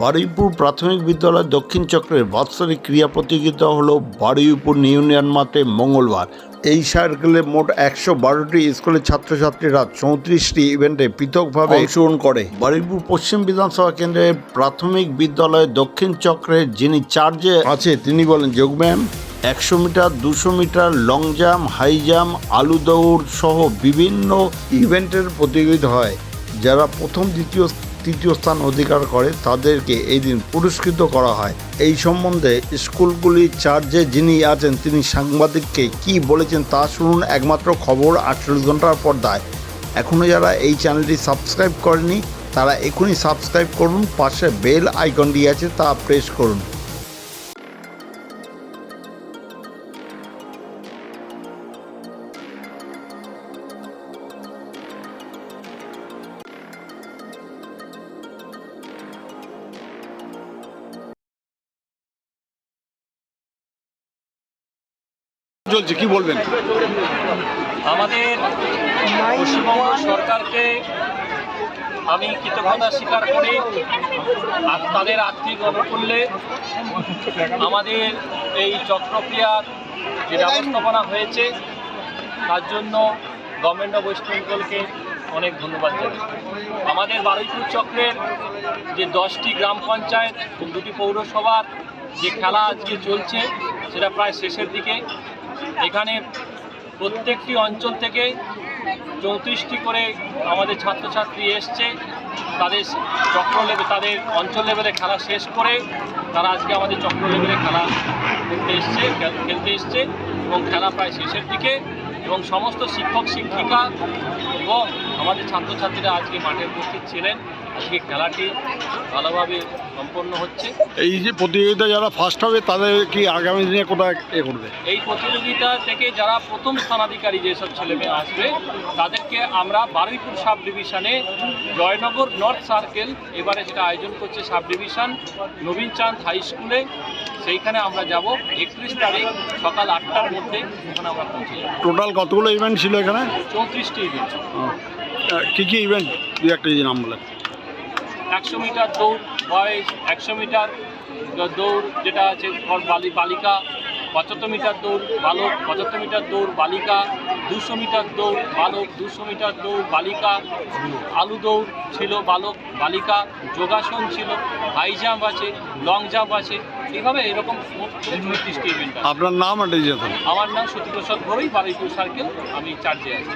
বারুইপুর প্রাথমিক বিদ্যালয় দক্ষিণ চক্রের বাৎসরিক ক্রীড়া প্রতিযোগিতা হলো বারুইপুর ইউনিয়ন মাঠে মঙ্গলবার। এই সার্কেলে মোট একশো বারোটি স্কুলের ছাত্রছাত্রীরা চৌত্রিশটি ইভেন্টে পৃথকভাবে অংশগ্রহণ করে। বারুইপুর পশ্চিম বিধানসভা কেন্দ্রের প্রাথমিক বিদ্যালয় দক্ষিণ চক্রের যিনি চার্জে আছে তিনি বলেন যোগব্যায়াম একশো মিটার দুশো metre long jump high jump আলু দৌড় সহ বিভিন্ন ইভেন্টের প্রতিযোগিতা হয়। যারা প্রথম দ্বিতীয় তৃতীয় স্থান অধিকার করে, তাদেরকে এই দিন পুরস্কৃত করা হয়। এই সম্বন্ধে স্কুলগুলির চার্জে যিনি আছেন, তিনি সাংবাদিককে কি বলেছেন তা শুনুন একমাত্র খবর আটচল্লিশ ঘণ্টার পর্দায়। এখনও যারা এই চ্যানেলটি সাবস্ক্রাইব করেনি, তারা এখনই সাবস্ক্রাইব করুন, পাশে বেল আইকনটি আছে তা প্রেস করুন। চলছে, কি বলবেন? আমাদের পশ্চিমবঙ্গ সরকারকে আমি কৃতজ্ঞতা স্বীকার করি আর তাদের আর্থিক অনুকূল্যে আমাদের এই চক্রক্রিয়ার যে ব্যবস্থাপনা হয়েছে, তার জন্য গভর্নমেন্ট অফ ওয়েস্ট বেঙ্গলকে অনেক ধন্যবাদ জানাই। আমাদের বারুইপুর চক্রের যে দশটি গ্রাম পঞ্চায়েত দুটি পৌরসভার যে খেলা আজকে চলছে, সেটা প্রায় শেষের দিকে এখানে প্রত্যেকটি অঞ্চল থেকে চৌত্রিশটি করে আমাদের ছাত্রছাত্রী এসছে। তাদের চক্র লেভেল তাদের অঞ্চল লেভেলে খেলা শেষ করে তারা আজকে আমাদের চক্র লেভেলে খেলা খেলতে এসছে খেলতে এসছে এবং খেলা প্রায় শেষের দিকে এবং সমস্ত শিক্ষক, শিক্ষিকা এবং আমাদের ছাত্রছাত্রীরা আজকে মাঠে উপস্থিত ছিলেন। আজকে খেলাটি ভালোভাবে সম্পন্ন হচ্ছে। এই যে প্রতিযোগিতা যারা ফার্স্ট হবে তাদের কি আগামী দিনে কোথায় এ করবে? এই প্রতিযোগিতা থেকে যারা প্রথম স্থানাধিকারী যেসব ছেলেমেয়ে আসবে তাদেরকে আমরা বারুইপুর সাব ডিভিশনে জয়নগর নর্থ সার্কেল এবারে যেটা আয়োজন করছে sub division Nabin Chand high স্কুলে সেইখানে আমরা যাব। একত্রিশ তারিখ সকাল আটটার মধ্যে ওখানে আমরা পৌঁছে যাব। টোটাল কতগুলো ইভেন্ট ছিল এখানে? চৌত্রিশটি ইভেন্ট কী কী ইভেন্ট দু একটা নাম বলেন। একশো মিটার দৌড় বয়স একশো মিটার দৌড় যেটা আছে বালি বালিকা পঁচাত্তর মিটার দৌড় বালক পঁচাত্তর মিটার দৌড় বালিকা দুশো মিটার দৌড় বালক দুশো মিটার দৌড় বালিকা আলু দৌড় ছিল বালক বালিকা যোগাসন ছিল হাই জাম্প আছে লং জাম্প আছে এইভাবে এরকম আপনার নাম আমার নাম সতীপ্রসাদ ঘরুই বারুইপুর সার্কেল আমি চার্জে আছি।